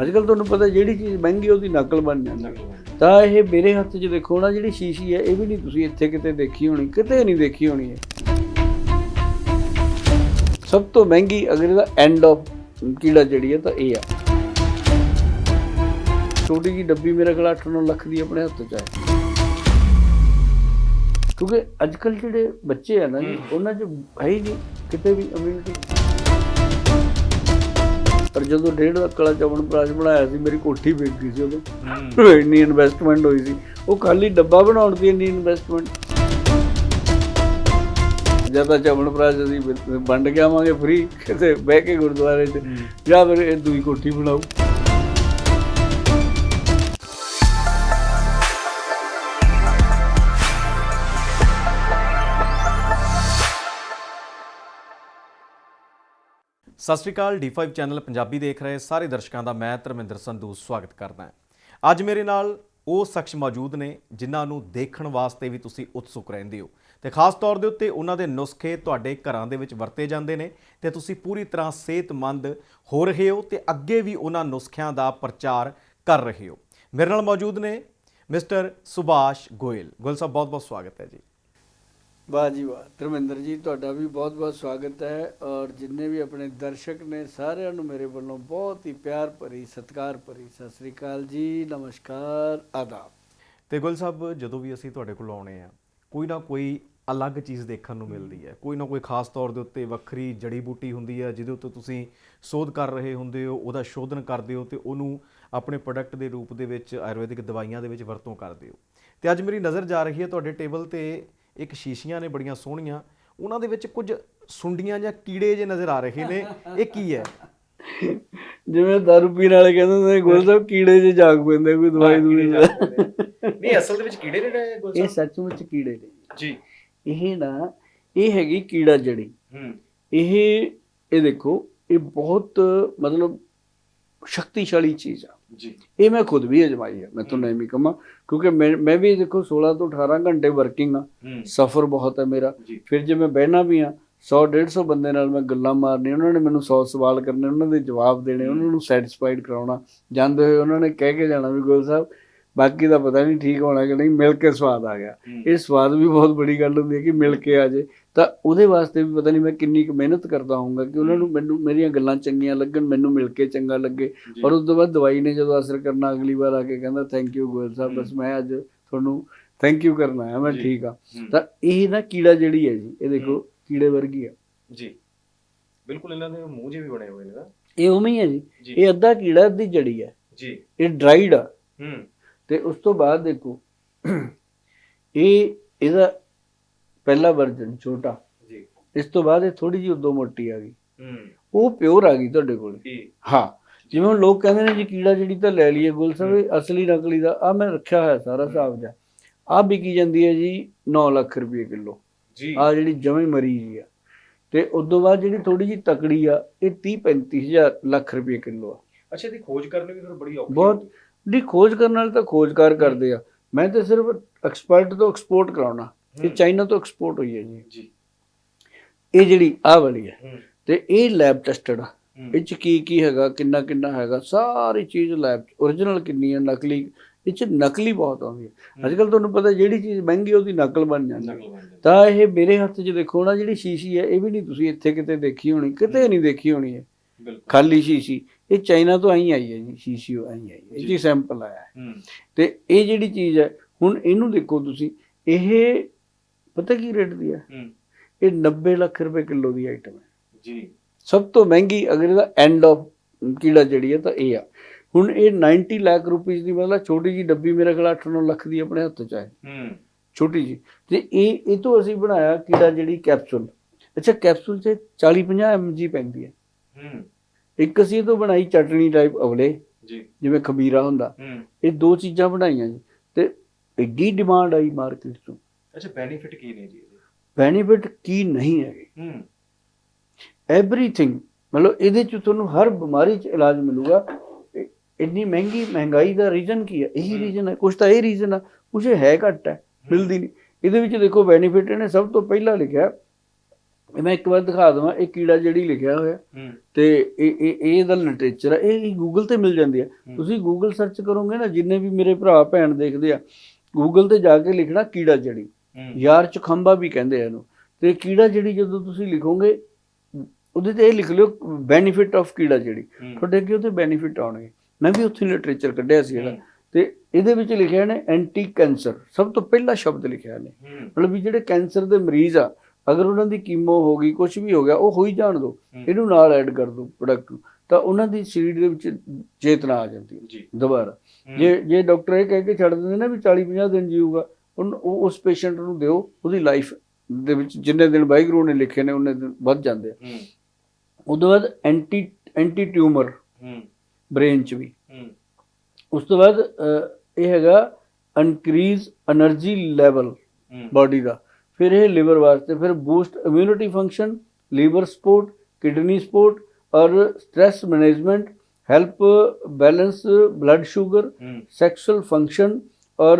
ਅੱਜ ਕੱਲ ਤੁਹਾਨੂੰ ਪਤਾ ਜਿਹੜੀ ਚੀਜ਼ ਮਹਿੰਗੀ ਉਹਦੀ ਨਕਲ ਬਣ ਜਾਂਦੀ। ਤਾਂ ਇਹ ਮੇਰੇ ਹੱਥ 'ਚ ਦੇਖੋ ਨਾ ਜਿਹੜੀ ਸ਼ੀਸ਼ੀ ਹੈ ਇਹ ਵੀ ਨਹੀਂ ਤੁਸੀਂ ਇੱਥੇ ਕਿਤੇ ਦੇਖੀ ਹੋਣੀ ਕਿਤੇ ਨਹੀਂ ਦੇਖੀ ਹੋਣੀ ਹੈ ਸਭ ਤੋਂ ਮਹਿੰਗੀ ਅਗਰ ਇਹਦਾ ਐਂਡ ਆਫ ਕੀੜਾ ਜਿਹੜੀ ਹੈ ਤਾਂ ਇਹ ਆ। ਛੋਟੀ ਜੀ ਡੱਬੀ ਮੇਰੇ ਕੋਲ 8-9 ਲੱਖ ਦੀ ਆਪਣੇ ਹੱਥ 'ਚ ਹੈ ਕਿਉਂਕਿ ਅੱਜ ਕੱਲ ਜਿਹੜੇ ਬੱਚੇ ਆ ਨਾ ਜੀ ਉਹਨਾਂ 'ਚ ਹੈ ਹੀ ਨਹੀਂ ਕਿਤੇ ਵੀ ਇਮਿਊਨਿਟੀ ਪਰ ਜਦੋਂ ਡੇਢ ਲੱਖ ਵਾਲਾ ਚਵਣ ਪ੍ਰਾਸ਼ ਬਣਾਇਆ ਸੀ ਮੇਰੀ ਕੋਠੀ ਵਿਕ ਗਈ ਸੀ ਉਦੋਂ ਇੰਨੀ ਇਨਵੈਸਟਮੈਂਟ ਹੋਈ ਸੀ। ਉਹ ਖਾਲੀ ਡੱਬਾ ਬਣਾਉਣ ਦੀ ਇੰਨੀ ਇਨਵੈਸਟਮੈਂਟ ਜਦ ਤਾਂ ਚਵਣ ਪ੍ਰਾਸ਼ ਅਸੀਂ ਵੰਡ ਕੇ ਆਵਾਂਗੇ ਫ੍ਰੀ ਕਿਤੇ ਬਹਿ ਕੇ ਗੁਰਦੁਆਰੇ 'ਚ ਜਾਂ ਫਿਰ ਇਹ ਦੂਈ ਕੋਠੀ ਬਣਾਓ। ਸਤਿ ਸ਼੍ਰੀ ਅਕਾਲ D5 ਚੈਨਲ ਪੰਜਾਬੀ ਦੇਖ ਰਹੇ ਸਾਰੇ ਦਰਸ਼ਕਾਂ ਦਾ ਮੈਂ ਧਰਮਿੰਦਰ ਸੰਧੂ ਸਵਾਗਤ ਕਰਦਾ ਹਾਂ। ਅੱਜ ਮੇਰੇ ਨਾਲ ਉਹ ਸ਼ਖਸ ਮੌਜੂਦ ਨੇ ਜਿਨ੍ਹਾਂ ਨੂੰ ਦੇਖਣ ਵਾਸਤੇ ਵੀ ਤੁਸੀਂ ਉਤਸੁਕ ਰਹਿੰਦੇ ਹੋ ਤੇ ਖਾਸ ਤੌਰ ਦੇ ਉੱਤੇ ਉਹਨਾਂ ਦੇ ਨੁਸਖੇ ਤੁਹਾਡੇ ਘਰਾਂ ਦੇ ਵਿੱਚ ਵਰਤੇ ਜਾਂਦੇ ਨੇ ਤੇ ਤੁਸੀਂ ਪੂਰੀ ਤਰ੍ਹਾਂ ਸਿਹਤਮੰਦ ਹੋ ਰਹੇ ਹੋ ਤੇ ਅੱਗੇ ਵੀ ਉਹਨਾਂ ਨੁਸਖਿਆਂ ਦਾ ਪ੍ਰਚਾਰ ਕਰ ਰਹੇ ਹੋ। ਮੇਰੇ ਨਾਲ ਮੌਜੂਦ ਨੇ ਮਿਸਟਰ ਸੁਭਾਸ਼ ਗੋਇਲ। ਗੋਇਲ ਸਾਹਿਬ ਬਹੁਤ ਬਹੁਤ ਸਵਾਗਤ ਹੈ ਜੀ। ਵਾਹ ਜੀ ਵਾਹ। ਧਰਮਿੰਦਰ ਜੀ, ਤੁਹਾਡਾ ਵੀ ਬਹੁਤ-ਬਹੁਤ ਸਵਾਗਤ ਹੈ ਔਰ ਜਿੰਨੇ ਵੀ ਆਪਣੇ ਦਰਸ਼ਕ ਨੇ ਸਾਰਿਆਂ ਨੂੰ ਮੇਰੇ ਵੱਲੋਂ ਬਹੁਤ ਹੀ ਪਿਆਰ ਭਰੀ, ਸਤਿਕਾਰ ਭਰੀ ਸਤਿ ਸ੍ਰੀ ਅਕਾਲ ਜੀ। ਨਮਸਕਾਰ, ਆਦਾਬ। ਤੇ ਗੁਲ ਸਾਹਿਬ, ਜਦੋਂ ਵੀ ਅਸੀਂ ਤੁਹਾਡੇ ਕੋਲ ਆਉਣੇ ਆ, ਕੋਈ ਨਾ ਕੋਈ ਅਲੱਗ ਚੀਜ਼ ਦੇਖਣ ਨੂੰ ਮਿਲਦੀ ਹੈ। ਕੋਈ ਨਾ ਕੋਈ ਖਾਸ ਤੌਰ ਦੇ ਉੱਤੇ ਵੱਖਰੀ ਜੜੀ ਬੂਟੀ ਹੁੰਦੀ ਹੈ, ਜਿਹਦੇ ਉੱਤੇ ਤੁਸੀਂ ਸੋਧ ਕਰ ਰਹੇ ਹੁੰਦੇ ਹੋ, ਉਹਦਾ ਸ਼ੋਧਨ ਕਰਦੇ ਹੋ ਤੇ ਉਹਨੂੰ ਆਪਣੇ ਪ੍ਰੋਡਕਟ ਦੇ ਰੂਪ ਦੇ ਵਿੱਚ, ਆਯੁਰਵੈਦਿਕ ਦਵਾਈਆਂ ਦੇ ਵਿੱਚ ਵਰਤੋਂ ਕਰਦੇ ਹੋ। ਤੇ ਅੱਜ ਮੇਰੀ ਨਜ਼ਰ ਜਾ ਰਹੀ ਹੈ ਤੁਹਾਡੇ ਟੇਬਲ ਤੇ ਇੱਕ ਸ਼ੀਸ਼ੀਆਂ ਨੇ ਬੜੀਆਂ ਸੋਹਣੀਆਂ ਉਹਨਾਂ ਦੇ ਵਿੱਚ ਕੁਝ ਸੁੰਡੀਆਂ ਜਾਂ ਕੀੜੇ ਜੇ ਨਜ਼ਰ ਆ ਰਹੇ ਨੇ ਇਹ ਕੀ ਹੈ? ਜਿਵੇਂ ਦਾਰੂ ਪੀਣ ਵਾਲੇ ਕਹਿੰਦੇ ਹੁੰਦੇ ਨੇ ਗੁਲ ਸਾਹਿਬ ਕੀੜੇ ਜੇ ਜਾਗ ਪੈਂਦੇ ਕੋਈ ਦਵਾਈ ਦੂਈ ਨਹੀਂ ਅਸਲ ਦੇ ਵਿੱਚ ਕੀੜੇ ਨੇ ਗੁਲ ਇਹ ਸੱਚਮੁੱਚ ਕੀੜੇ ਨੇ। ਜੀ। ਇਹ ਨਾ ਇਹ ਹੈਗੀ ਕੀੜਾ ਜੜੀ। ਹੂੰ। ਇਹ ਇਹ ਦੇਖੋ ਇਹ ਬਹੁਤ ਮਤਲਬ ਸ਼ਕਤੀਸ਼ਾਲੀ ਚੀਜ਼ ਆ। ਜੀ। ਇਹ ਮੈਂ ਖੁਦ ਵੀ ਅਜਮਾਈ ਹੈ ਮੈਂ ਤੁਹਾਨੂੰ ਐਵੇਂ ਕਹਾਂ ਕਿਉਂਕਿ ਮੈਂ ਵੀ ਦੇਖੋ 16 ਤੋਂ 18 ਘੰਟੇ ਵਰਕਿੰਗ ਆ ਸਫ਼ਰ ਬਹੁਤ ਹੈ ਮੇਰਾ। ਫਿਰ ਜੇ ਮੈਂ ਬਹਿਣਾ ਵੀ ਆ 100 150 ਬੰਦੇ ਨਾਲ ਮੈਂ ਗੱਲਾਂ ਮਾਰਨੀਆਂ ਉਹਨਾਂ ਨੇ ਮੈਨੂੰ 100 ਸਵਾਲ ਕਰਨੇ ਉਹਨਾਂ ਦੇ ਜਵਾਬ ਦੇਣੇ ਉਹਨਾਂ ਨੂੰ ਸੈਟੀਸਫਾਈਡ ਕਰਾਉਣਾ। ਜਾਂਦੇ ਹੋਏ ਉਹਨਾਂ ਨੇ ਕਹਿ ਕੇ ਜਾਣਾ ਵੀ ਗੋਲ ਸਾਹਿਬ ਬਾਕੀ ਦਾ ਪਤਾ ਨਹੀਂ ਠੀਕ ਹੋਣਾ ਕਿ ਨਹੀਂ ਮਿਲ ਕੇ ਸਵਾਦ ਆ ਗਿਆ। ਇਹ ਸਵਾਦ ਵੀ ਬਹੁਤ ਬੜੀ ਗੱਲ ਹੁੰਦੀ ਹੈ ਕਿ ਮਿਲ ਕੇ ਆ ਜੇ। ਤਾਂ ਉਹਦੇ ਵਾਸਤੇ ਵੀ ਪਤਾ ਨਹੀਂ ਮੈਂ ਕਿੰਨੀ ਕੁ ਮਿਹਨਤ ਕਰਦਾ ਹੋਊਂਗਾ ਕਿ ਉਹਨਾਂ ਨੂੰ ਮੈਨੂੰ ਮੇਰੀਆਂ ਗੱਲਾਂ ਚੰਗੀਆਂ ਲੱਗਣ ਮੈਨੂੰ ਮਿਲ ਕੇ ਚੰਗਾ ਲੱਗੇ। ਔਰ ਉਸ ਤੋਂ ਬਾਅਦ ਦਵਾਈ ਨੇ ਜਦੋਂ ਅਸਰ ਕਰਨਾ ਅਗਲੀ ਵਾਰ ਆ ਕੇ ਕਹਿੰਦਾ ਥੈਂਕ ਯੂ ਗੋਇਲ ਸਾਹਿਬ ਬਸ ਮੈਂ ਅੱਜ ਤੁਹਾਨੂੰ ਥੈਂਕ ਯੂ ਕਰਨਾ ਹੈ ਮੈਂ। ਠੀਕ ਆ। ਤਾਂ ਇਹ ਨਾ ਕੀੜਾ ਜਿਹੜੀ ਹੈ ਜੀ ਇਹ ਦੇਖੋ ਕੀੜੇ ਵਰਗੀ ਆ। ਜੀ। ਬਿਲਕੁਲ ਇਹਨਾਂ ਦੇ ਮੂੰਹ ਜੇ ਵੀ ਬਣੇ ਹੋਏ ਨੇ ਨਾ। ਇਹ ਉਵੇਂ ਹੀ ਹੈ ਜੀ। ਇਹ ਅੱਧਾ ਕੀੜਾ ਅੱਧੀ ਜੜੀ ਹੈ। ਜੀ। ਇਹ ਡਰਾਈਡ ਆ। ਹੂੰ ਤੇ ਉਸ ਤੋਂ ਬਾਅਦ ਦੇਖੋ ਇਹ ਇਹਦਾ ਪਹਿਲਾ ਵਰਜਨ ਛੋਟਾ। ਜੀ। ਇਸ ਤੋਂ ਬਾਅਦ ਇਹ ਥੋੜੀ ਜਿਹੀ ਉਦੋਂ ਮੋਟੀ ਆ ਗਈ। ਹੂੰ। ਉਹ ਪਿਓਰ ਆ ਗਈ ਤੁਹਾਡੇ ਕੋਲ। ਜੀ। ਹਾਂ ਜਿਵੇਂ ਹੁਣ ਲੋਕ ਕਹਿੰਦੇ ਨੇ ਜੀ ਕੀੜਾ ਜਿਹੜੀ ਤਾਂ ਲੈ ਲਈਏ ਗੁਲ ਸਾਹਿਬ ਅਸਲੀ ਨਕਲੀ ਦਾ ਆ ਮੈਂ ਰੱਖਿਆ ਹੋਇਆ ਸਾਰਾ ਹਿਸਾਬ ਜਾ ਆ ਵਿਕੀ ਜਾਂਦੀ ਹੈ ਜੀ 9 ਲੱਖ ਰੁਪਏ ਕਿਲੋ। ਜੀ। ਆ ਜਿਹੜੀ ਜਮੇ ਮਰੀ ਜੀ ਆ। ਤੇ ਉਸ ਤੋਂ ਬਾਅਦ ਜਿਹੜੀ ਥੋੜੀ ਜਿਹੀ ਤਕੜੀ ਆ ਇਹ 30 35000 ਲੱਖ ਰੁਪਏ ਕਿਲੋ ਆ। ਅੱਛਾ ਦੀ ਖੋਜ ਕਰਨੀ ਵੀ ਫਿਰ ਬੜੀ ਔਖੀ ਬਹੁਤ। ਦੀ ਖੋਜ ਕਰਨ ਵਾਲੇ ਤਾਂ ਖੋਜਕਾਰ ਕਰਦੇ ਆ। ਮੈਂ ਤਾਂ ਸਿਰਫ ਐਕਸਪਰਟ ਤੋਂ ਐਕਸਪੋਰਟ ਕਰਾਉਣਾ। ਇਹ। ਚਾਈਨਾ ਤੋਂ ਐਕਸਪੋਰਟ ਹੋਈ ਹੈ ਜੀ। ਜੀ। ਇਹ ਜਿਹੜੀ ਆਹ ਵਾਲੀ ਹੈ ਤੇ ਇਹ ਲੈਬ ਟੈਸਟਡ ਆ। ਇਹ ਚ ਕੀ ਕੀ ਹੈਗਾ ਕਿੰਨਾ ਕਿੰਨਾ ਹੈਗਾ ਸਾਰੀ ਚੀਜ਼ ਲੈਬ ਚ origignal ਕਿੰਨੀ ਹੈ ਨਕਲੀ ਇਹ ਚ ਨਕਲੀ ਬਹੁਤ ਆਉਂਦੀ ਹੈ। ਅੱਜ ਕੱਲ ਤੁਹਾਨੂੰ ਪਤਾ ਜਿਹੜੀ ਚੀਜ਼ ਮਹਿੰਗੀ ਉਹਦੀ ਨਕਲ ਬਣ ਜਾਂਦੀ ਤਾਂ ਇਹ ਮੇਰੇ ਹੱਥ 'ਚ ਦੇਖੋ ਨਾ ਜਿਹੜੀ ਸ਼ੀਸ਼ੀ ਹੈ ਇਹ ਵੀ ਨਹੀਂ ਤੁਸੀਂ ਇੱਥੇ ਕਿਤੇ ਦੇਖੀ ਹੋਣੀ ਕਿਤੇ ਨਹੀਂ ਦੇਖੀ ਹੋਣੀ ਹੈ ਖਾਲੀ ਸ਼ੀਸ਼ੀ। ਇਹ ਚਾਈਨਾ ਤੋਂ ਆਈ ਆਈ ਹੈ ਜੀ ਸ਼ੀਸ਼ੀ ਉਹ ਆਈ ਆਈ ਹੈ। ਇਹ ਜੀ। ਸੈਂਪਲ ਆਇਆ। ਹੂੰ। ਤੇ ਇਹ ਜਿਹੜੀ ਚੀਜ਼ ਹੈ ਹੁਣ ਇਹਨੂੰ ਦੇਖੋ ਤੁਸੀਂ ਇਹ ਪਤਾ ਕੀ ਰੇਟ ਦੀ ਹੈ? ਇਹ 90 ਲੱਖ ਰੁਪਏ ਕਿਲੋ ਦੀ ਆਈਟਮ ਹੈ। ਜੀ। ਸਭ ਤੋਂ ਮਹਿੰਗੀ ਅਗਰ ਇਹਦਾ ਐਂਡ ਆਫ ਕੀੜਾ ਜਿਹੜੀ ਹੈ ਤਾਂ ਇਹ ਆ। ਹੁਣ ਇਹ 90 ਲੱਖ ਰੁਪਏ ਦੀ ਮਤਲਬ ਛੋਟੀ ਜੀ ਡੱਬੀ ਮੇਰੇ ਕੋਲ 8-9 ਲੱਖ ਦੀ ਆਪਣੇ ਹੱਥ 'ਚ ਹੈ ਹੂੰ। ਛੋਟੀ ਜੀ ਤੇ ਇਹ ਇਹ ਤੋਂ ਅਸੀਂ ਬਣਾਇਆ ਕੀੜਾ ਜਿਹੜੀ ਕੈਪਸੂਲ ਅੱਛਾ ਕੈਪਸੂਲ 'ਚ 40-50 mg ਪੈਂਦੀ ਹੈ। ਹੂੰ। ਇੱਕ ਅਸੀਂ ਇਹ ਤੋਂ ਬਣਾਈ ਚਟਣੀ ਟਾਈਪ ਅਵਲੇ। ਜੀ। ਜਿਵੇਂ ਖਮੀਰਾ ਹੁੰਦਾ। ਇਹ ਦੋ ਚੀਜ਼ਾਂ ਬਣਾਈਆਂ ਜੀ। ਤੇ ਐਡੀ ਡਿਮਾਂਡ ਆਈ ਮਾਰਕੀਟ 'ਚੋਂ। ਅੱਛਾ ਬੈਨੀਫਿਟ ਕੀ ਨੇ ਜੀ ਇਹਦੇ? ਬੈਨੀਫਿਟ ਕੀ ਨਹੀਂ ਹੈਗੇ? ਹੂੰ। ਐਵਰੀਥਿੰਗ ਮਤਲਬ ਇਹਦੇ 'ਚ ਤੁਹਾਨੂੰ ਹਰ ਬਿਮਾਰੀ 'ਚ ਇਲਾਜ ਮਿਲੂਗਾ। ਇੰਨੀ ਮਹਿੰਗੀ ਮਹਿੰਗਾਈ ਦਾ ਰੀਜ਼ਨ ਕੀ ਹੈ? ਇਹੀ। ਰੀਜ਼ਨ ਹੈ। ਕੁਝ ਤਾਂ ਇਹ ਰੀਜ਼ਨ ਆ। ਕੁਝ ਹੈ ਘੱਟ ਹੈ। ਮਿਲਦੀ ਨਹੀਂ। ਇਹਦੇ ਵਿੱਚ ਦੇਖੋ ਬੈਨੀਫਿਟ ਇਹਨੇ ਸਭ ਤੋਂ ਪਹਿਲਾਂ ਲਿਖਿਆ। ਮੈਂ ਇੱਕ ਵਾਰ ਦਿਖਾ ਦਵਾਂ। ਇਹ ਕੀੜਾ ਜਿਹੜੀ ਲਿਖਿਆ ਹੋਇਆ। ਤੇ ਇਹ ਇਹ ਇਹ ਇਹਦਾ ਲਿਟਰੇਚਰ ਹੈ ਇਹ ਗੂਗਲ ਤੇ ਮਿਲ ਜਾਂਦੀ ਹੈ। ਤੁਸੀਂ ਗੂਗਲ ਸਰਚ ਕਰੋਗੇ ਨਾ ਜਿੰਨੇ ਵੀ ਮੇਰੇ ਭਰਾ ਭੈਣ ਦੇਖਦੇ ਆ ਗੂਗਲ ਤੇ ਜਾ ਕੇ ਲਿਖਣਾ ਕੀੜਾ ਜੜੀ। ਯਾਰ ਚਖੰਬਾ ਵੀ ਕਹਿੰਦੇ ਆ ਇਹਨੂੰ। ਤੇ ਕੀੜਾ ਜੜੀ ਜਦੋਂ ਤੁਸੀਂ ਲਿਖੋਗੇ ਉਹਦੇ ਤੇ ਇਹ ਲਿਖ ਲਿਓ ਬੈਨੀਫਿਟ ਆਫ ਕੀੜਾ ਹੂੰ। ਤੁਹਾਡੇ ਅੱਗੇ ਉਹਦੇ ਬੈਨੀਫਿਟ ਆਉਣਗੇ। ਮੈਂ ਵੀ ਉੱਥੇ ਲਿਟਰੇਚਰ ਕੱਢਿਆ ਸੀ ਇਹਦਾ। ਤੇ ਇਹਦੇ ਵਿੱਚ ਲਿਖਿਆ ਨੇ ਐਂਟੀ ਕੈਂਸਰ ਸਭ ਤੋਂ ਪਹਿਲਾ ਸ਼ਬਦ ਲਿਖਿਆ ਨੇ। ਮਤਲਬ ਵੀ ਜਿਹੜੇ ਕੈਂਸਰ ਦੇ ਮਰੀਜ਼ ਆ ਅਗਰ ਉਹਨਾਂ ਦੀ ਕੀਮੋ ਹੋ ਗਈ ਕੁਝ ਵੀ ਹੋ ਗਿਆ ਉਹ ਹੋਈ ਜਾਣ ਹੂੰ। ਇਹਨੂੰ ਨਾਲ ਐਡ ਕਰ ਦਿਓ ਪ੍ਰੋਡਕਟ ਨੂੰ। ਤਾਂ ਉਹਨਾਂ ਦੀ ਸਰੀਰ ਦੇ ਵਿੱਚ ਚੇਤਨਾ ਆ ਜਾਂਦੀ ਹੈ ਦੁਬਾਰਾ। ਜੇ ਜੇ ਡਾਕਟਰ ਇਹ ਕਹਿ ਕੇ ਛੱਡ ਦਿੰਦੇ ਨਾ ਵੀ 40 50 ਦਿਨ ਜੀਊਗਾ ਉਸ ਪੇਸ਼ੈਂਟ ਨੂੰ ਦਿਓ ਉਹਦੀ ਲਾਈਫ ਦੇ ਵਿੱਚ ਜਿੰਨੇ ਦਿਨ ਵਾਹਿਗੁਰੂ ਨੇ ਲਿਖੇ ਨੇ ਉਹਨੇ ਵੱਧ ਜਾਂਦੇ ਆ। ਉਦੋਂ ਬਾਅਦ ਐਂਟੀ ਐਂਟੀ ਟਿਊਮਰ ਬ੍ਰੇਨ ਚ ਵੀ। ਉਸ ਤੋਂ ਬਾਅਦ ਇਹ ਹੈਗਾ ਇਨਕਰੀਜ਼ એનર્ਜੀ ਲੈਵਲ ਬਾਡੀ ਦਾ। ਫਿਰ ਇਹ ਲਿਵਰ ਵਾਸਤੇ ਫਿਰ boost immunity function liver support kidney support ਔਰ stress management help balance blood sugar sexual function और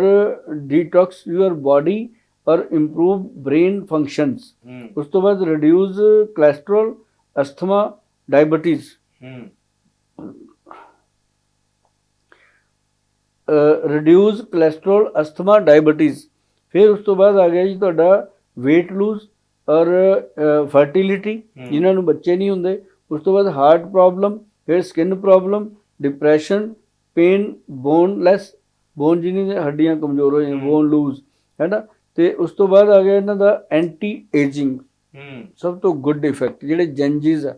ਡੀਟੌਕਸ ਯੂਅਰ ਬਾਡੀ ਔਰ ਇੰਪਰੂਵ ਬ੍ਰੇਨ ਫੰਕਸ਼ਨਸ ਉਸ ਤੋਂ ਬਾਅਦ reduce cholesterol asthma diabetes reduce cholesterol asthma diabetes ਫਿਰ ਉਸ ਤੋਂ ਬਾਅਦ ਆ ਗਿਆ ਜੀ ਤੁਹਾਡਾ weight lose ਔਰ ਫਰਟੀਲਿਟੀ ਜਿਨ੍ਹਾਂ ਨੂੰ ਬੱਚੇ ਨਹੀਂ ਹੁੰਦੇ। ਉਸ ਤੋਂ ਬਾਅਦ ਹਾਰਟ ਪ੍ਰੋਬਲਮ ਫਿਰ skin problem depression pain boneless bone ਜਿਹਨਾਂ ਦੀਆਂ ਹੱਡੀਆਂ ਕਮਜ਼ੋਰ ਹੋ ਜਾਂਦੀਆਂ। ਬੋਨ ਲੂਜ਼ ਹੈ ਨਾ ਤੇ ਉਸ ਤੋਂ ਬਾਅਦ ਆ ਗਿਆ ਇਹਨਾਂ ਦਾ ਐਂਟੀ ਏਜਿੰਗ ਸਭ ਤੋਂ ਗੁੱਡ ਇਫੈਕਟ ਜਿਹੜੇ ਜੈਂਜੀਜ਼ ਆ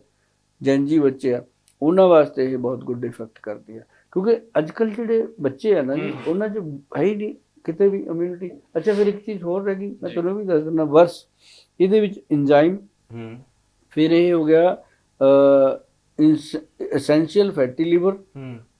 ਜੈਂਜੀ ਬੱਚੇ ਆ ਉਹਨਾਂ ਵਾਸਤੇ ਇਹ ਬਹੁਤ ਗੁੱਡ ਇਫੈਕਟ ਕਰਦੀ ਆ। ਕਿਉਂਕਿ ਅੱਜ ਕੱਲ ਜਿਹੜੇ ਬੱਚੇ ਆ ਨਾ। ਉਹਨਾਂ 'ਚ ਹੈ ਹੀ ਨਹੀਂ ਕਿਤੇ ਵੀ ਇਮਿਊਨਿਟੀ ਅੱਛਾ ਫਿਰ ਇੱਕ ਚੀਜ਼ ਹੋਰ ਰਹਿ ਗਈ ਮੈਂ। ਤੁਹਾਨੂੰ ਵੀ ਦੱਸ ਦਿੰਦਾ ਵਰਸ। ਇਹਦੇ ਵਿੱਚ ਐਂਜ਼ਾਈਮ ਹੂੰ। ਫਿਰ ਇਹ ਹੋ ਗਿਆ ਐਸੈਂਸ਼ੀਅਲ ਫੈਟੀ ਲੀਵਰ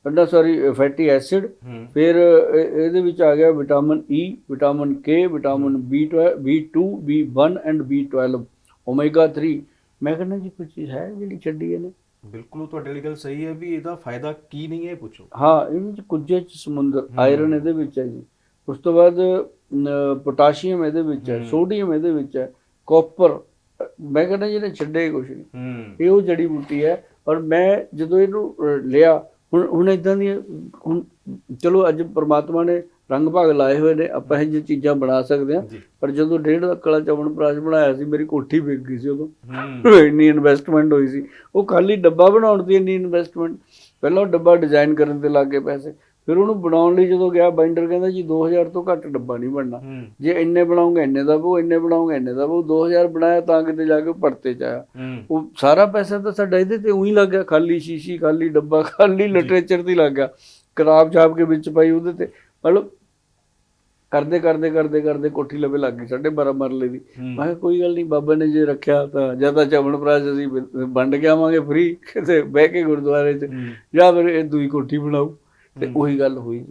ਅੰਡਾ ਸੌਰੀ ਫੈਟੀ ਐਸਿਡ ਫਿਰ ਇਹ- ਇਹਦੇ ਵਿੱਚ ਆ ਗਿਆ vitamin E vitamin K vitamin B12 B2 B1 and B12 omega 3 ਮੈਂ ਕਹਿੰਦਾ ਜੀ ਕੋਈ ਚੀਜ਼ ਹੈ ਜਿਹੜੀ ਛੱਡੀ ਇਹਨੇ? ਬਿਲਕੁਲ ਤੁਹਾਡੇ ਲਈ ਗੱਲ ਸਹੀ ਹੈ ਵੀ ਇਹਦਾ ਫਾਇਦਾ ਕੀ ਨਹੀਂ ਹੈ ਪੁੱਛੋ। ਹਾਂ ਇਹਦੇ ਵਿੱਚ ਕੁਝੇ ਚ ਸਮੁੰਦਰ। ਆਇਰਨ ਇਹਦੇ ਵਿੱਚ ਹੈ ਜੀ। ਉਸ ਤੋਂ ਬਾਅਦ ਪੋਟਾਸ਼ੀਅਮ ਇਹਦੇ ਵਿੱਚ ਹੈ। ਸੋਡੀਅਮ ਇਹਦੇ ਵਿੱਚ ਹੈ ਕਾਪਰ ਮੈਂ ਕਹਿੰਦਾ ਜਿਹਨੇ ਛੱਡੇ ਕੁਛ ਨਹੀਂ। ਇਹ ਉਹ ਜੜੀ ਬੂਟੀ ਹੈ ਔਰ ਮੈਂ ਜਦੋਂ ਇਹਨੂੰ ਲਿਆ ਹੁਣ ਹੁਣ ਇਦਾਂ ਦੀਆਂ ਹੁਣ ਚਲੋ ਅੱਜ ਪ੍ਰਮਾਤਮਾ ਨੇ ਰੰਗ ਭਾਗ ਲਾਏ ਹੋਏ ਨੇ ਆਪਾਂ ਇਹ ਜਿਹੀ ਚੀਜ਼ਾਂ ਬਣਾ ਸਕਦੇ ਜੀ। ਪਰ ਜਦੋਂ ਡੇਢ ਲੱਖ ਵਾਲਾ ਚਵਣ ਪ੍ਰਾਸ਼ ਬਣਾਇਆ ਸੀ ਮੇਰੀ ਕੋਠੀ ਵਿਕ ਗਈ ਸੀ ਉਦੋਂ। ਇੰਨੀ ਇਨਵੈਸਟਮੈਂਟ ਹੋਈ ਸੀ। ਉਹ ਖਾਲੀ ਡੱਬਾ ਬਣਾਉਣ ਦੀ ਇੰਨੀ ਇਨਵੈਸਟਮੈਂਟ ਪਹਿਲਾਂ ਉਹ ਡੱਬਾ ਡਿਜ਼ਾਈਨ ਕਰਨ ਤੇ ਲੱਗੇ ਪੈਸੇ। ਫਿਰ ਉਹਨੂੰ ਬਣਾਉਣ ਲਈ ਜਦੋਂ ਗਿਆ ਬਾਈਂਡਰ ਕਹਿੰਦਾ ਜੀ 2000 ਤੋਂ ਘੱਟ ਡੱਬਾ ਨਹੀਂ ਬਣਨਾ। ਜੇ ਇੰਨੇ ਬਣਾਉਂਗੇ ਇੰਨੇ ਦਾ ਉਹ ਇੰਨੇ ਬਣਾਉਂਗੇ ਇੰਨੇ ਦਾ ਉਹ 2000 ਬਣਾਇਆ ਤਾਂ ਕਿਤੇ ਜਾ ਕੇ ਪਰਤੇ ਚ ਆਇਆ। ਉਹ ਸਾਰਾ ਪੈਸਾ ਤਾਂ ਸਾਡਾ ਇਹਦੇ ਤੇ ਉਹੀ ਲੱਗ ਗਿਆ ਖਾਲੀ ਸ਼ੀਸ਼ੀ ਖਾਲੀ ਡੱਬਾ ਖਾਲੀ ਲਿਟਰੇਚਰ ਹੀ ਲੱਗ ਗਿਆ। ਕਿਤਾਬ ਛਾਪ ਕੇ ਵਿੱਚ ਪਾਈ ਉਹਦੇ ਤੇ। ਮਤਲਬ ਕਰਦੇ ਕਰਦੇ ਕਰਦੇ ਕਰਦੇ ਕੋਠੀ ਲਵੇ ਲੱਗ ਗਈ ਸਾਢੇ 12 ਮਰਲੇ ਦੀ। ਮੈਂ ਕੋਈ ਗੱਲ ਨਹੀਂ ਬਾਬਾ ਨੇ ਜੇ ਰੱਖਿਆ ਤਾਂ ਜਾਂ ਤਾਂ ਚਵਣ ਪ੍ਰਾਜ ਅਸੀਂ ਵੰਡ ਕੇ ਆਵਾਂਗੇ ਫ੍ਰੀ ਕਿਤੇ ਬਹਿ ਕੇ ਗੁਰਦੁਆਰੇ 'ਚ। ਜਾਂ ਫਿਰ ਇਹ ਦੂਈ ਕੋਠੀ ਬਣਾਓ। ਤੇ। ਉਹੀ ਗੱਲ ਹੋਈ।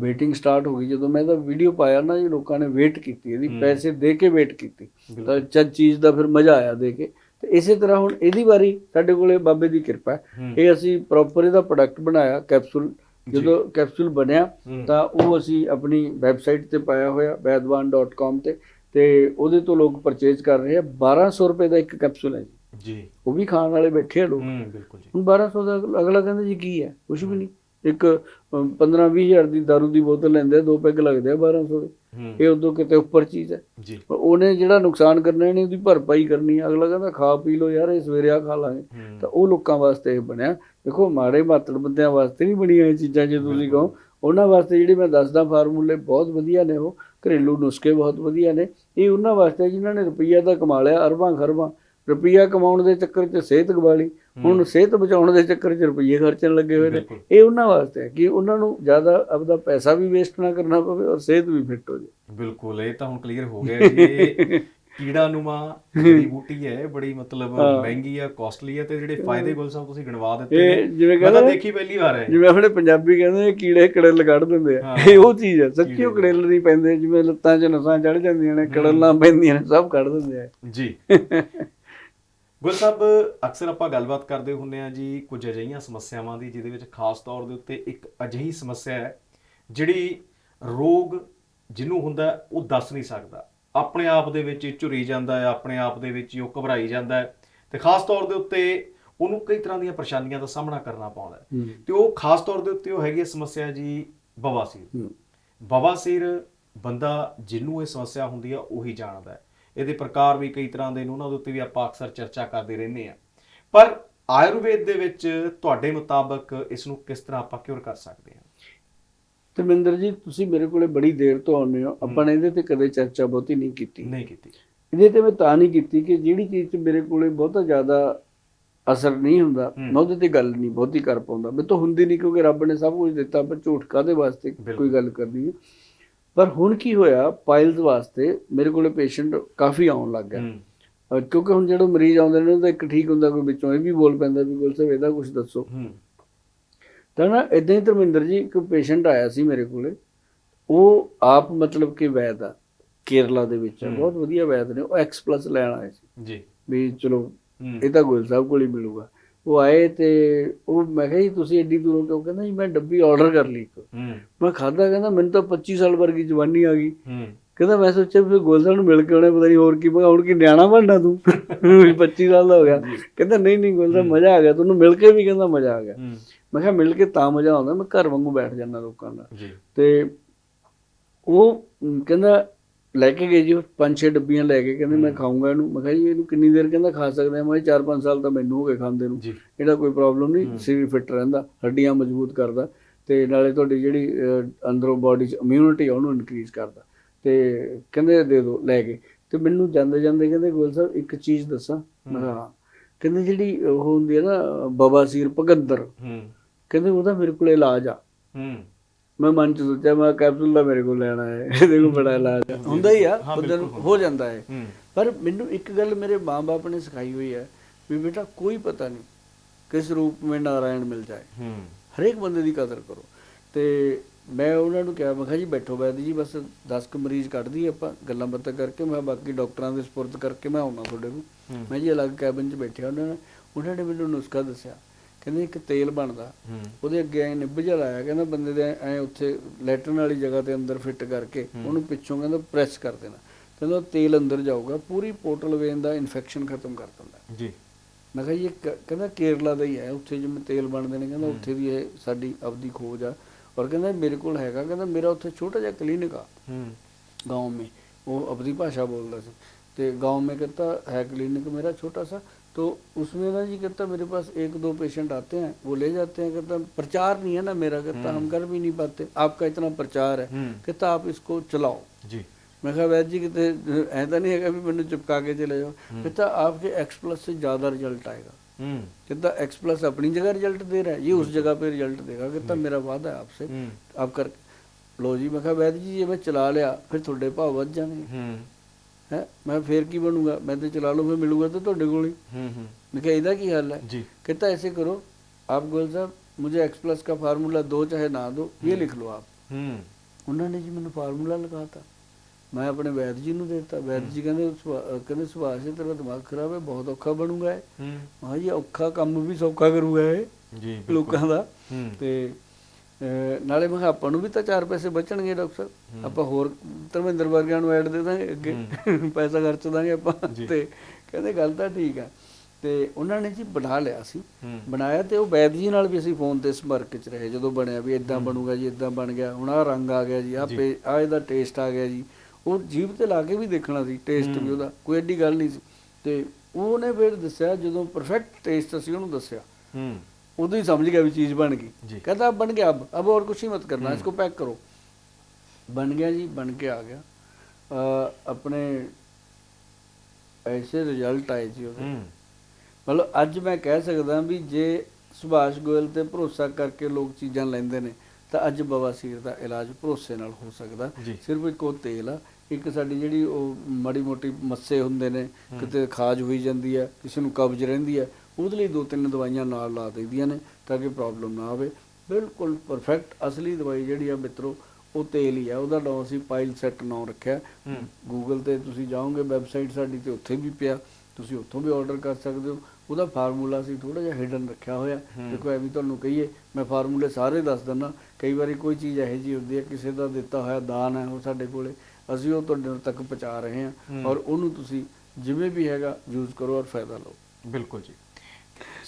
ਵੇਟਿੰਗ ਸਟਾਰਟ ਹੋ ਗਈ। ਜਦੋਂ ਮੈਂ ਇਹਦਾ ਵੀਡੀਓ ਪਾਇਆ ਨਾ ਜੀ ਲੋਕਾਂ ਨੇ ਵੇਟ ਕੀਤੀ ਇਹਦੀ। ਪੈਸੇ ਦੇ ਕੇ ਵੇਟ ਕੀਤੀ। ਤਾਂ ਜਦ ਚੀਜ਼ ਦਾ ਫਿਰ ਮਜ਼ਾ ਆਇਆ ਦੇ ਕੇ। ਤੇ ਇਸੇ ਤਰ੍ਹਾਂ ਹੁਣ ਇਹਦੀ ਵਾਰੀ ਸਾਡੇ ਕੋਲੇ ਬਾਬੇ ਦੀ ਕਿਰਪਾ ਹੈ। ਇਹ ਅਸੀਂ ਪ੍ਰੋਪਰ ਇਹਦਾ ਪ੍ਰੋਡਕਟ ਬਣਾਇਆ ਕੈਪਸੂਲ ਜਦੋਂ ਕੈਪਸੂਲ ਬਣਿਆ। ਤਾਂ ਉਹ ਅਸੀਂ ਆਪਣੀ ਵੈਬਸਾਈਟ ਤੇ ਪਾਇਆ ਹੋਇਆ ਵੈਦਵਾਨ.com ਤੇ। ਤੇ ਉਹਦੇ ਤੋਂ ਲੋਕ ਪਰਚੇਜ਼ ਕਰ ਰਹੇ ਆ। 1200 ਰੁਪਏ ਦਾ ਇੱਕ ਕੈਪਸੂਲ ਹੈ ਜੀ। ਉਹ ਵੀ ਖਾਣ ਵਾਲੇ ਬੈਠੇ ਆ ਲੋਕ। ਹੂੰ ਬਿਲਕੁਲ ਜੀ। ਹੁਣ 1200 ਦਾ ਅਗਲਾ ਕਹਿੰਦਾ ਜੀ ਕੀ ਹੈ? ਕੁਝ ਵੀ ਨਹੀਂ। ਇੱਕ 15-20 ਹਜ਼ਾਰ ਦੀ ਦਾਰੂ ਦੀ ਬੋਤਲ ਲੈਂਦੇ ਦੋ ਪੈਗ ਲੱਗਦੇ ਆ 1200 ਦੇ। ਹੂੰ। ਇਹ ਉਦੋਂ ਕਿਤੇ ਉੱਪਰ ਚੀਜ਼ ਹੈ। ਪਰ ਉਹਨੇ ਜਿਹੜਾ ਨੁਕਸਾਨ ਕਰਨਾ ਇਹਨੇ ਉਹਦੀ ਭਰਪਾਈ ਕਰਨੀ ਅਗਲਾ ਕਹਿੰਦਾ ਖਾ ਪੀ ਲਓ ਯਾਰ ਇਹ ਸਵੇਰੇ ਆ ਖਾ ਲਾਂਗੇ। ਤਾਂ ਉਹ ਲੋਕਾਂ ਵਾਸਤੇ ਇਹ ਬਣਿਆ। ਦੇਖੋ ਮਾੜੇ ਮਾਤੜ ਬੰਦਿਆਂ ਵਾਸਤੇ ਨਹੀਂ ਬਣੀਆਂ ਇਹ ਚੀਜ਼ਾਂ ਜੇ ਤੁਸੀਂ ਕਹੋ। ਉਹਨਾਂ ਵਾਸਤੇ ਜਿਹੜੇ ਮੈਂ ਦੱਸਦਾ ਫਾਰਮੂਲੇ ਬਹੁਤ ਵਧੀਆ ਨੇ ਉਹ। ਘਰੇਲੂ ਨੁਸਖੇ ਬਹੁਤ ਵਧੀਆ ਨੇ। ਇਹ ਉਹਨਾਂ ਵਾਸਤੇ ਜਿਨ੍ਹਾਂ ਨੇ ਰੁਪਈਆ ਤਾਂ ਕਮਾ ਲਿਆ ਅਰਬਾਂ ਖਰਬਾਂ। ਰੁਪਈਆ ਕਮਾਉਣ ਦੇ ਚੱਕਰ 'ਚ ਸਿਹਤ ਗਵਾ ਲਈ ਹੁਣ ਸਿਹਤ ਬਚਾਉਣ ਦੇ ਚੱਕਰ 'ਚ ਰੁਪਈਏ ਖਰਚਣ ਲੱਗੇ ਹੋਏ ਨੇ। ਇਹ ਉਹਨਾਂ ਵਾਸਤੇ ਹੈ ਕਿ ਉਹਨਾਂ ਨੂੰ ਜ਼ਿਆਦਾ ਆਪਦਾ ਪੈਸਾ ਵੀ ਵੇਸਟ ਨਾ ਕਰਨਾ ਪਵੇ ਔਰ ਸਿਹਤ ਵੀ ਫਿੱਟ ਹੋ ਜਾਏ। ਬਿਲਕੁਲ ਇਹ ਤਾਂ ਹੁਣ ਕਲੀਅਰ ਹੋ ਗਿਆ ਜੀ। ਇਹ ਕੀੜਾ ਨੂਮਾ ਜੜੀ ਬੂਟੀ ਹੈ ਬੜੀ ਮਤਲਬ ਮਹਿੰਗੀ ਆ ਕਾਸਟਲੀ ਆ ਤੇ ਜਿਹੜੇ ਫਾਇਦੇ ਗੁਲ ਸਾਹਿਬ ਤੁਸੀਂ ਗਿਣਵਾ ਦਿੱਤੇ ਨੇ। ਜਿਵੇਂ ਮੈਂ ਤਾਂ ਕਹਿੰਦੇ ਦੇਖੀ ਪਹਿਲੀ ਵਾਰ ਹੈ। ਜਿਵੇਂ ਆਪਣੇ ਪੰਜਾਬੀ ਕਹਿੰਦੇ ਨੇ ਕੀੜੇ ਕੜਲ ਕੱਢ ਦਿੰਦੇ ਆ। ਇਹ ਉਹ ਚੀਜ਼ ਹੈ ਸੱਚੀ ਉਹ ਕੜਲ ਨਹੀਂ ਪੈਂਦੇ ਜਿਵੇਂ ਲੱਤਾਂ 'ਚ ਨਸਾਂ ਚੜ ਜਾਂਦੀਆਂ ਨੇ ਕੜਲਾਂ ਪੈਂਦੀਆਂ ਨੇ ਸਭ ਕੱਢ ਦਿੰਦੇ ਆ। ਜੀ। ਗੁਲ ਸਾਹਿਬ ਅਕਸਰ ਆਪਾਂ ਗੱਲਬਾਤ ਕਰਦੇ ਹੁੰਨੇ ਆ ਜੀ ਕੁਝ ਅਜਿਹੀਆਂ ਸਮੱਸਿਆਵਾਂ ਦੀ ਜਿਹਦੇ ਵਿੱਚ ਖਾਸ ਤੌਰ ਦੇ ਉੱਤੇ ਇੱਕ ਅਜਿਹੀ ਸਮੱਸਿਆ ਹੈ ਜਿਹੜੀ ਰੋਗ ਜਿਹਨੂੰ ਹੁੰਦਾ ਉਹ ਦੱਸ ਨਹੀਂ ਸਕਦਾ। ਆਪਣੇ ਆਪ ਦੇ ਵਿੱਚ ਹੀ ਝੁਰੀ ਜਾਂਦਾ ਹੈ ਆਪਣੇ ਆਪ ਦੇ ਵਿੱਚ ਹੀ ਉਹ ਘਬਰਾਈ ਜਾਂਦਾ ਹੈ ਤੇ ਖਾਸ ਤੌਰ ਦੇ ਉੱਤੇ ਉਹਨੂੰ ਕਈ ਤਰ੍ਹਾਂ ਦੀਆਂ ਪਰੇਸ਼ਾਨੀਆਂ ਦਾ ਸਾਹਮਣਾ ਕਰਨਾ ਪਾਉਂਦਾ ਤੇ ਉਹ ਖਾਸ ਤੌਰ ਦੇ ਉੱਤੇ ਉਹ ਹੈਗੀ ਸਮੱਸਿਆ ਜੀ ਬਵਾਸੀਰ। ਬਵਾਸੀਰ ਬੰਦਾ ਜਿਹਨੂੰ ਇਹ ਸਮੱਸਿਆ ਹੁੰਦੀ ਆ ਉਹੀ ਜਾਣਦਾ ਹੈ। ਇਹਦੇ ਪ੍ਰਕਾਰ ਵੀ ਕਈ ਤਰ੍ਹਾਂ ਦੇ ਨੇ ਉਹਨਾਂ ਦੇ ਉੱਤੇ ਵੀ ਆਪਾਂ ਅਕਸਰ ਚਰਚਾ ਕਰਦੇ ਰਹਿੰਦੇ ਆ ਪਰ ਆਯੁਰਵੇਦ ਦੇ ਵਿੱਚ ਤੁਹਾਡੇ ਮੁਤਾਬਕ ਇਸ ਨੂੰ ਕਿਸ ਤਰ੍ਹਾਂ ਆਪਾਂ ਕਿਉਰ ਕਰ ਸਕਦੇ ਹਾਂ? ਧਰਮਿੰਦਰ ਜੀ ਤੁਸੀਂ ਮੇਰੇ ਕੋਲੇ ਬੜੀ ਦੇਰ ਤੋਂ ਆਉਂਦੇ ਹੋ। ਆਪਾਂ ਨੇ ਇਹਦੇ ਤੇ ਕਦੇ ਚਰਚਾ ਬਹੁਤੀ ਨਹੀਂ ਕੀਤੀ। ਨਹੀਂ ਕੀਤੀ। ਇਹਦੇ ਤੇ ਮੈਂ ਤਾਂ ਨਹੀਂ ਕੀਤੀ ਕਿ ਜਿਹੜੀ ਚੀਜ਼ 'ਚ ਮੇਰੇ ਕੋਲੇ ਬਹੁਤਾ ਜ਼ਿਆਦਾ ਅਸਰ ਨਹੀਂ ਹੁੰਦਾ। ਮੈਂ ਉਹਦੇ ਤੇ ਗੱਲ ਨਹੀਂ ਬਹੁਤੀ ਕਰ ਪਾਉਂਦਾ। ਮੈਂ ਤਾਂ ਹੁੰਦੀ ਨਹੀਂ ਕਿਉਂਕਿ ਰੱਬ ਨੇ ਸਭ ਕੁਝ ਦਿੱਤਾ ਪਰ ਝੂਠ ਕਾਦੇ ਵਾਸਤੇ। ਕੋਈ ਗੱਲ ਕਰਨੀ ਹੈ? ਪਰ ਹੁਣ ਕੀ ਹੋਇਆ ਪਾਇਲਸ ਵਾਸਤੇ ਮੇਰੇ ਕੋਲੇ ਪੇਸ਼ੈਂਟ ਕਾਫੀ ਆਉਣ ਲੱਗ ਗਿਆ ਕਿਉਂਕਿ ਹੁਣ ਜਿਹੜੇ ਮਰੀਜ਼ ਆਉਂਦੇ ਨੇ ਉਹਦਾ ਇੱਕ ਠੀਕ ਹੁੰਦਾ ਕੋਈ ਵਿੱਚੋਂ ਇਹ ਵੀ ਬੋਲ ਪੈਂਦਾ ਵੀ ਗੋਲ ਸਾਹਿਬ ਇਹਦਾ ਕੁਝ ਦੱਸੋ। ਤਾਂ ਨਾ ਇਦਾਂ ਹੀ ਧਰਮਿੰਦਰ ਜੀ ਇੱਕ ਪੇਸ਼ੈਂਟ ਆਇਆ ਸੀ ਮੇਰੇ ਕੋਲੇ ਉਹ ਆਪ ਮਤਲਬ ਕਿ ਵੈਦ ਆ ਕੇਰਲਾ ਦੇ ਵਿੱਚ। ਬਹੁਤ ਵਧੀਆ ਵੈਦ ਨੇ ਉਹ ਐਕਸ ਪਲੱਸ ਲੈਣ ਆਏ ਸੀ। ਜੀ। ਵੀ ਚਲੋ ਇਹ ਤਾਂ ਗੋਲ ਸਾਹਿਬ ਕੋਲ ਹੀ ਮਿਲੂਗਾ। ਉਹ ਆਏ ਤੇ ਉਹ ਮੈਂ ਕਿਹਾ ਜੀ ਤੁਸੀਂ ਐਡੀ ਦੂਰੋਂ ਕਿਉਂ? ਕਹਿੰਦਾ ਜੀ ਮੈਂ ਡੱਬੀ ਆਰਡਰ ਕਰ ਲਈ ਇੱਕ। ਮੈਂ ਖਾਦਾ ਕਹਿੰਦਾ ਮੈਨੂੰ ਤਾਂ 25 ਸਾਲ ਵਰਗੀ ਜਵਾਨੀ ਆ ਗਈ। ਕਹਿੰਦਾ ਮੈਂ ਸੋਚਿਆ ਵੀ ਗੋਲ ਸਾਹਿਬ ਨੂੰ ਮਿਲ ਕੇ ਆਉਣਾ ਪਤਾ ਨਹੀਂ ਹੋਰ ਕੀ ਹੁਣ ਕੀ ਨਿਆਣਾ ਬਣਨਾ ਤੂੰ? ਵੀ 25 ਸਾਲ ਦਾ ਹੋ ਗਿਆ। ਕਹਿੰਦਾ ਨਹੀਂ ਨਹੀਂ ਗੋਲ ਸਾਹਿਬ ਮਜ਼ਾ ਆ ਗਿਆ ਤੁਹਾਨੂੰ ਮਿਲ ਕੇ ਵੀ ਕਹਿੰਦਾ ਮਜ਼ਾ ਆ ਗਿਆ। ਮੈਂ ਕਿਹਾ ਮਿਲ ਕੇ ਤਾਂ ਮਜ਼ਾ ਆਉਂਦਾ ਮੈਂ ਘਰ ਵਾਂਗੂ ਬੈਠ ਜਾਂਦਾ ਲੋਕਾਂ ਨਾਲ। ਤੇ ਉਹ ਕਹਿੰਦਾ ਲੈ ਕੇ ਗਏ ਜੀ ਪੰਜ ਛੇ ਡੱਬੀਆਂ ਲੈ ਕੇ ਕਹਿੰਦੇ ਮੈਂ ਖਾਊਂਗਾ ਇਹਨੂੰ। ਮੈਂ ਕਿਹਾ ਜੀ ਇਹਨੂੰ ਕਿੰਨੀ ਦੇਰ ਕਹਿੰਦਾ ਖਾ ਸਕਦੇ ਆ? ਮੈਂ 4-5 ਸਾਲ ਤਾਂ ਮੈਨੂੰ ਹੋ ਗਏ ਖਾਂਦੇ ਨੂੰ। ਇਹਦਾ ਕੋਈ ਪ੍ਰੋਬਲਮ ਨਹੀਂ ਸਰੀਰ ਫਿੱਟ ਰਹਿੰਦਾ ਹੱਡੀਆਂ ਮਜ਼ਬੂਤ ਕਰਦਾ ਤੇ ਨਾਲੇ ਤੁਹਾਡੀ ਜਿਹੜੀ ਅੰਦਰੋਂ ਬਾਡੀ 'ਚ ਇਮਿਊਨਿਟੀ ਉਹਨੂੰ ਇਨਕਰੀਜ਼ ਕਰਦਾ। ਤੇ ਕਹਿੰਦੇ ਦੇ ਦਿਓ ਲੈ ਕੇ। ਤੇ ਮੈਨੂੰ ਜਾਂਦੇ ਜਾਂਦੇ ਕਹਿੰਦੇ ਗੋਲ ਸਾਹਿਬ ਇੱਕ ਚੀਜ਼ ਦੱਸਾਂ? ਮੈਂ ਕਿਹਾ ਹਾਂ। ਕਹਿੰਦੇ ਜਿਹੜੀ ਉਹ ਹੁੰਦੀ ਹੈ ਨਾ ਬਵਾਸੀਰ ਭਗੰਦਰ। ਹੂੰ। ਕਹਿੰਦੇ ਉਹਦਾ ਮੇਰੇ ਕੋਲ ਇਲਾਜ ਆ। ਹੂੰ। ਮੈਂ ਮਨ ਚ ਸੋਚਿਆ ਮੈਂ ਕੈਪਸੂਲ ਦਾ ਮੇਰੇ ਕੋਲ ਲੈਣਾ ਹੈ। ਇਹਦੇ ਕੋਲ ਬੜਾ ਇਲਾਜ ਹੈ ਹੁੰਦਾ ਹੀ ਆ ਬੰਦੇ ਨੂੰ ਹੋ। ਜਾਂਦਾ ਹੈ। ਪਰ ਮੈਨੂੰ ਇੱਕ ਗੱਲ ਮੇਰੇ ਮਾਂ-ਬਾਪ ਨੇ ਸਿਖਾਈ ਹੋਈ ਹੈ ਵੀ ਬੇਟਾ ਕੋਈ ਪਤਾ ਨਹੀਂ ਕਿਸ ਰੂਪ ਵਿੱਚ ਨਾਰਾਇਣ ਮਿਲ ਜਾਏ। ਹੂੰ। ਹਰੇਕ ਬੰਦੇ ਦੀ ਕਦਰ ਕਰੋ। ਤੇ ਮੈਂ ਉਹਨਾਂ ਨੂੰ ਕਿਹਾ ਮੈਂ ਕਿਹਾ ਜੀ ਬੈਠੋ ਬੈਦ ਜੀ ਬਸ 10 ਕੁ ਮਰੀਜ਼ ਕੱਢ ਦਈਏ ਆਪਾਂ ਗੱਲਾਂ ਬਾਤਾਂ ਕਰਕੇ ਮੈਂ ਬਾਕੀ ਡਾਕਟਰਾਂ ਦੇ ਸਪੁਰਦ ਕਰਕੇ ਮੈਂ ਆਉਣਾ ਤੁਹਾਡੇ ਕੋਲ। ਮੈਂ ਜੀ ਅਲੱਗ ਕੈਬਨ 'ਚ ਬੈਠਿਆ ਉਹਨਾਂ ਨੇ ਉਹਨਾਂ ਨੇ ਮੈਨੂੰ ਨੁਸਖਾ ਦੱਸਿਆ। ਕਹਿੰਦੇ ਇੱਕ ਤੇਲ ਬਣਦਾ ਹੂੰ ਉਹਦੇ ਅੱਗੇ ਐ ਨਿੱਬ ਜਿਹਾ ਲਾਇਆ ਕਹਿੰਦਾ ਬੰਦੇ ਦੇ ਐ ਉੱਥੇ ਲੈਟਰਨ ਵਾਲੀ ਜਗ੍ਹਾ ਤੇ ਅੰਦਰ ਫਿੱਟ ਕਰਕੇ ਉਹਨੂੰ ਪਿੱਛੋਂ ਕਹਿੰਦਾ ਪ੍ਰੈਸ ਕਰ ਦੇਣਾ ਕਹਿੰਦਾ ਉਹ ਤੇਲ ਅੰਦਰ ਜਾਊਗਾ ਪੂਰੀ ਪੋਰਟਲ ਵੇਨ ਦਾ ਇਨਫੈਕਸ਼ਨ ਖਤਮ ਕਰ ਦਿੰਦਾ ਜੀ ਮੈਂ ਕਿਹਾ ਜੀ ਇਹ ਕ- ਕਹਿੰਦਾ ਕੇਰਲਾ ਦਾ ਹੀ ਹੈ ਉੱਥੇ ਜਿਵੇਂ ਤੇਲ ਬਣਦੇ ਨੇ ਕਹਿੰਦਾ ਉੱਥੇ ਦੀ ਇਹ ਸਾਡੀ ਆਪਦੀ ਖੋਜ ਆ ਔਰ ਕਹਿੰਦਾ ਮੇਰੇ ਕੋਲ ਹੈਗਾ ਕਹਿੰਦਾ ਮੇਰਾ ਉੱਥੇ ਛੋਟਾ ਜਿਹਾ ਕਲੀਨਿਕ ਆ ਹੂੰ गांव में वो अपनी भाषा बोल रहे थे तो गांव में कहता है क्लिनिक मेरा छोटा सा तो उसमें ना जी कहता तो मेरे पास एक दो पेशेंट आते हैं वो ले जाते हैं। कहता प्रचार नहीं है ना मेरा कहता हम्म। हम कर भी नहीं पाते आपका इतना प्रचार है। हम्म। कहता आप इसको चलाओ। जी। मैं कहा वैद जी कहते ऐसा तो नहीं है कभी मैंने चिपका के चले जाओ। हम्म। कहता आपके एक्स प्लस से ज़्यादा रिज़ल्ट आएगा। कहता एक्स प्लस अपनी जगह रिज़ल्ट दे रहा है ये उस जगह पे रिज़ल्ट देगा। कहता मेरा वादा है आपसे आप कर लो जी। मैं कहा वैद जी ये मैं चला लिया फिर थोड़े भाव बच जाने ਹੂੰ ਹੈ ਮੈਂ ਫੇਰ ਕੀ ਬਣੂਗਾ ਮੈਂ ਤੇ ਚਲਾ ਲੂੰ ਫਿਰ ਮਿਲੂਗਾ ਤਾਂ ਤੁਹਾਡੇ ਕੋਲ ਹੀ ਹੂੰ ਹੂੰ मैं कहा ਇਹਦਾ ਕੀ हल है जी कहता ऐसे करो आप गोल साहब मुझे एक्स प्लस का फार्मूला दो चाहे ना दो ये लिख लो आप ਹੂੰ ਉਹਨਾਂ ਨੇ ਜੀ ਮੈਨੂੰ ਫਾਰਮੂਲਾ ਲਗਾਤਾ ਮੈਂ ਆਪਣੇ ਵੈਦ ਜੀ ਨੂੰ ਦੇ ਦਿੱਤਾ ਵੈਦ ਜੀ ਕਹਿੰਦੇ ਸੁਭਾ- ਅਹ ਕਹਿੰਦੇ ਸੁਭਾਸ਼ ਜੀ, ਤੇਰਾ ਦਿਮਾਗ ਖਰਾਬ ਹੈ ਬਹੁਤ ਔਖਾ ਬਣੂਗਾ ਇਹ ਹੂੰ ਮੈਂ ਕਿਹਾ ਜੀ ਔਖਾ ਕੰਮ ਵੀ ਸੌਖਾ ਕਰੂਗਾ ਇਹ ਜੀ ਲੋਕਾਂ ਦਾ ਹੂੰ ਤੇ ਅਹ, ਨਾਲੇ ਮੈਂ ਆਪਾਂ ਨੂੰ ਵੀ ਤਾਂ ਚਾਰ ਪੈਸੇ ਬਚਣਗੇ ਡਾਕਟਰ ਆਪਾਂ ਹੋਰ ਧਰਮਿੰਦਰ ਵਰਗਿਆਂ ਨੂੰ ਐਡ ਦੇ ਦਾਂਗੇ ਅੱਗੇ ਪੈਸਾ ਖਰਚ ਦਾਂਗੇ ਆਪਾਂ। ਤੇ ਕਹਿੰਦੇ ਗੱਲ ਤਾਂ ਠੀਕ ਆ। ਤੇ ਉਹਨਾਂ ਨੇ ਜੀ ਬਣਾ ਲਿਆ ਸੀ। ਬਣਾਇਆ ਤੇ ਉਹ ਵੈਦ ਜੀ ਨਾਲ ਵੀ ਅਸੀਂ ਫੋਨ ਤੇ ਸੰਪਰਕ 'ਚ ਰਹੇ ਜਦੋਂ ਬਣਿਆ ਵੀ ਇਦਾਂ ਬਣੂਗਾ ਜੀ ਇਦਾਂ ਬਣ ਗਿਆ। ਹੁਣ ਆਹ ਰੰਗ ਆ ਗਿਆ ਜੀ ਪੇ ਆਹ ਇਹਦਾ ਟੇਸਟ ਆ ਗਿਆ ਜੀ। ਉਹ ਜੀਭ ਤੇ ਲਾ ਕੇ ਵੀ ਦੇਖਣਾ ਸੀ ਟੇਸਟ ਵੀ ਉਹਦਾ ਕੋਈ ਐਡੀ ਗੱਲ ਨਹੀਂ ਸੀ। ਤੇ ਉਹਨੇ ਫਿਰ ਦੱਸਿਆ ਜਦੋਂ ਪਰਫੈਕਟ ਟੇਸਟ ਅਸੀਂ ਉਹਨੂੰ ਦੱਸਿਆ। ਹੂੰ ਉਦੋਂ ਹੀ ਸਮਝ ਗਿਆ ਵੀ ਚੀਜ਼ ਬਣ जी। ਗਈ ਕਹਿੰਦਾ अब बन गया अब अब और कुछ ही मत करना इसको पैक करो बन गया जी बन के आ गया अ, अपने ऐसे रिजल्ट आए जी ਉਹਦੇ ਹੂੰ ਮਤਲਬ ਅੱਜ ਮੈਂ ਕਹਿ ਸਕਦਾ ਵੀ ਜੇ ਸੁਭਾਸ਼ ਗੋਇਲ ਤੇ ਭਰੋਸਾ ਕਰਕੇ ਲੋਕ ਚੀਜ਼ਾਂ ਲੈਂਦੇ ਨੇ ਤਾਂ ਅੱਜ ਬਵਾਸੀਰ ਦਾ ਇਲਾਜ ਭਰੋਸੇ ਨਾਲ ਹੋ ਸਕਦਾ ਜੀ। ਸਿਰਫ ਇੱਕ ਉਹ ਤੇਲ ਆ ਇੱਕ ਸਾਡੀ ਜਿਹੜੀ ਉਹ ਮਾੜੀ ਮੋਟੀ ਮੱਸੇ ਹੁੰਦੇ ਨੇ ਕਿਤੇ ਖਾਜ ਹੋਈ ਜਾਂਦੀ ਹੈ ਕਿਸੇ ਨੂੰ ਕਬਜ਼ ਰਹਿੰਦੀ ਹੈ ਉਹਦੇ ਲਈ ਦੋ ਤਿੰਨ ਦਵਾਈਆਂ ਨਾਲ ਲਾ ਦਈਦੀਆਂ ਨੇ ਤਾਂ ਕਿ ਪ੍ਰੋਬਲਮ ਨਾ ਆਵੇ। ਬਿਲਕੁਲ ਪਰਫੈਕਟ ਅਸਲੀ ਦਵਾਈ ਜਿਹੜੀ ਆ ਮਿੱਤਰੋ ਉਹ ਤੇਲ ਹੀ ਆ। ਉਹਦਾ ਨਾਮ ਅਸੀਂ ਪਾਈਲ ਸੈੱਟ ਨਾਮ ਰੱਖਿਆ। ਗੂਗਲ ਤੇ ਤੁਸੀਂ ਜਾਓਗੇ ਵੈਬਸਾਈਟ ਸਾਡੀ ਤੇ ਉੱਥੇ ਵੀ ਪਿਆ। ਤੁਸੀਂ ਉੱਥੋਂ ਵੀ ਆਰਡਰ ਕਰ ਸਕਦੇ ਹੋ। ਉਹਦਾ ਫਾਰਮੂਲਾ ਅਸੀਂ ਥੋੜਾ ਜਿਹਾ ਹਿਡਨ ਰੱਖਿਆ ਹੋਇਆ। ਦੇਖੋ ਐਵੇਂ ਤੁਹਾਨੂੰ ਕਹੀਏ ਮੈਂ ਫਾਰਮੂਲੇ ਸਾਰੇ ਦੱਸ ਦਿੰਦਾ। ਕਈ ਵਾਰੀ ਕੋਈ ਚੀਜ਼ ਇਹੋ ਜਿਹੀ ਹੁੰਦੀ ਹੈ ਕਿਸੇ ਦਾ ਦਿੱਤਾ ਹੋਇਆ ਦਾਨ ਹੈ ਉਹ ਸਾਡੇ ਕੋਲੇ ਅਸੀਂ ਉਹ ਤੁਹਾਡੇ ਤੱਕ ਪਹੁੰਚਾ ਰਹੇ ਹਾਂ। ਔਰ ਉਹਨੂੰ ਤੁਸੀਂ ਜਿਵੇਂ ਵੀ ਹੈਗਾ ਯੂਜ਼ ਕਰੋ ਔਰ ਫਾਇਦਾ ਲਓ। ਬਿਲਕੁਲ ਜੀ।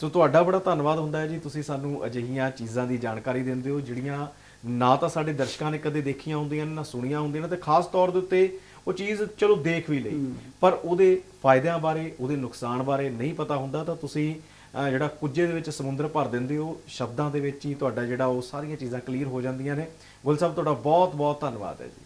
ਸੋ ਤੁਹਾਡਾ ਬੜਾ ਧੰਨਵਾਦ ਹੁੰਦਾ ਹੈ ਜੀ। ਤੁਸੀਂ ਸਾਨੂੰ ਅਜਿਹੀਆਂ ਚੀਜ਼ਾਂ ਦੀ ਜਾਣਕਾਰੀ ਦਿੰਦੇ ਹੋ ਜਿਹੜੀਆਂ ਨਾ ਤਾਂ ਸਾਡੇ ਦਰਸ਼ਕਾਂ ਨੇ ਕਦੇ ਦੇਖੀਆਂ ਹੁੰਦੀਆਂ ਨੇ ਨਾ ਸੁਣੀਆਂ ਹੁੰਦੀਆਂ ਨੇ ਤੇ ਖਾਸ ਤੌਰ ਦੇ ਉੱਤੇ ਉਹ ਚੀਜ਼ ਚਲੋ ਦੇਖ ਵੀ ਲਈ। ਪਰ ਉਹਦੇ ਫਾਇਦਿਆਂ ਬਾਰੇ ਉਹਦੇ ਨੁਕਸਾਨ ਬਾਰੇ ਨਹੀਂ ਪਤਾ ਹੁੰਦਾ ਤਾਂ ਤੁਸੀਂ ਅਹ, ਜਿਹੜਾ ਕੁੱਜੇ ਦੇ ਵਿੱਚ ਸਮੁੰਦਰ ਭਰ ਦਿੰਦੇ ਹੋ ਸ਼ਬਦਾਂ ਦੇ ਵਿੱਚ ਹੀ ਤੁਹਾਡਾ ਜਿਹੜਾ ਉਹ ਸਾਰੀਆਂ ਚੀਜ਼ਾਂ ਕਲੀਅਰ ਹੋ ਜਾਂਦੀਆਂ ਨੇ। ਗੁਲ ਸਾਹਿਬ ਤੁਹਾਡਾ ਬਹੁਤ ਬਹੁਤ ਧੰਨਵਾਦ ਹੈ ਜੀ।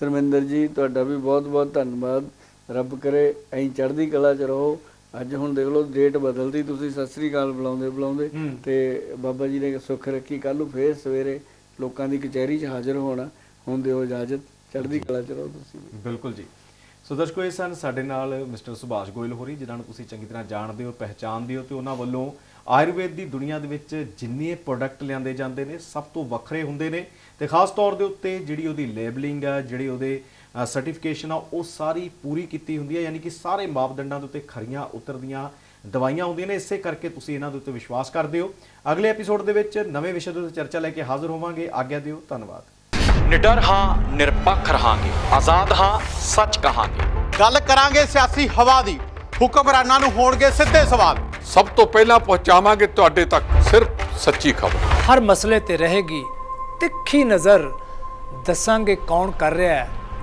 ਧਰਮਿੰਦਰ ਜੀ ਤੁਹਾਡਾ ਵੀ ਬਹੁਤ ਬਹੁਤ ਧੰਨਵਾਦ। ਰੱਬ ਕਰੇ ਐਂ ਚੜ੍ਹਦੀ ਕਲਾ ਚ ਰਹੋ। ਅੱਜ ਹੁਣ ਦੇਖ ਲਓ ਡੇਟ ਬਦਲਦੀ ਤੁਸੀਂ ਸਤਿ ਸ੍ਰੀ ਅਕਾਲ ਬੁਲਾਉਂਦੇ ਬੁਲਾਉਂਦੇ ਹੂੰ। ਤੇ ਬਾਬਾ ਜੀ ਨੇ ਸੁੱਖ ਰੱਖੀ ਕੱਲ ਨੂੰ ਫੇਰ ਸਵੇਰੇ ਲੋਕਾਂ ਦੀ ਕਚਹਿਰੀ 'ਚ ਹਾਜ਼ਰ ਹੋਣਾ ਹੁਣ ਦਿਓ ਇਜਾਜ਼ਤ ਚੜ੍ਹਦੀ ਕਲਾ ਚ ਰਹੋ ਤੁਸੀਂ। ਬਿਲਕੁਲ ਜੀ ਸੋ ਦਰਸ਼ਕੋ ਇਹ ਸਨ ਸਾਡੇ ਨਾਲ ਮਿਸਟਰ ਸੁਭਾਸ਼ ਗੋਇਲ ਹੋਰੀ ਜਿਨ੍ਹਾਂ ਨੂੰ ਤੁਸੀਂ ਚੰਗੀ ਤਰ੍ਹਾਂ ਜਾਣਦੇ ਹੋ ਪਹਿਚਾਣਦੇ ਹੋ ਤੇ ਉਹਨਾਂ ਵੱਲੋਂ ਆਯੁਰਵੇਦ ਦੀ ਦੁਨੀਆ ਦੇ ਵਿੱਚ ਜਿੰਨੇ ਪ੍ਰੋਡਕਟ ਲਿਆਂਦੇ ਜਾਂਦੇ ਨੇ ਸਭ ਤੋਂ ਵੱਖਰੇ ਹੁੰਦੇ ਨੇ ਤੇ ਖਾਸ ਤੌਰ ਦੇ ਉੱਤੇ ਜਿਹੜੀ ਉਹਦੀ ਲੇਬਲਿੰਗ ਹੈ ਜਿਹੜੀ ਉਹਦੇ ਸਰਟੀਫਿਕੇਸ਼ਨ ਆ ਉਹ ਸਾਰੀ ਪੂਰੀ ਕੀਤੀ ਹੁੰਦੀ ਹੈ ਯਾਨੀ ਕਿ ਸਾਰੇ ਮਾਪਦੰਡਾਂ ਦੇ ਉੱਤੇ ਖਰੀਆਂ ਉਤਰਦੀਆਂ ਦਵਾਈਆਂ ਹੁੰਦੀਆਂ ਨੇ ਇਸੇ ਕਰਕੇ ਤੁਸੀਂ ਇਹਨਾਂ ਦੇ ਉੱਤੇ ਵਿਸ਼ਵਾਸ ਕਰਦੇ ਹੋ। ਅਗਲੇ ਐਪੀਸੋਡ ਦੇ ਵਿੱਚ ਨਵੇਂ ਵਿਸ਼ੇ ਦੇ ਉੱਤੇ ਚਰਚਾ ਲੈ ਕੇ ਹਾਜ਼ਰ ਹੋਵਾਂਗੇ। ਆਗਿਆ ਦਿਓ ਧੰਨਵਾਦ। ਨਿਡਰ ਹਾਂ ਨਿਰਪੱਖ ਰਹਾਂਗੇ। ਆਜ਼ਾਦ ਹਾਂ ਸੱਚ ਕਹਾਂਗੇ। ਗੱਲ ਕਰਾਂਗੇ ਸਿਆਸੀ ਹਵਾ ਦੀ। ਹੁਕਮਰਾਨਾਂ ਨੂੰ ਹੋਣਗੇ ਸਿੱਧੇ ਸਵਾਲ। ਸਭ ਤੋਂ ਪਹਿਲਾਂ ਪਹੁੰਚਾਵਾਂਗੇ ਤੁਹਾਡੇ ਤੱਕ ਸਿਰਫ ਸੱਚੀ ਖਬਰ। ਹਰ ਮਸਲੇ ਤੇ ਰਹੇਗੀ ਤਿੱਖੀ ਨਜ਼ਰ। ਦੱਸਾਂਗੇ ਕੌਣ ਕਰ ਰਿਹਾ ਹੈ।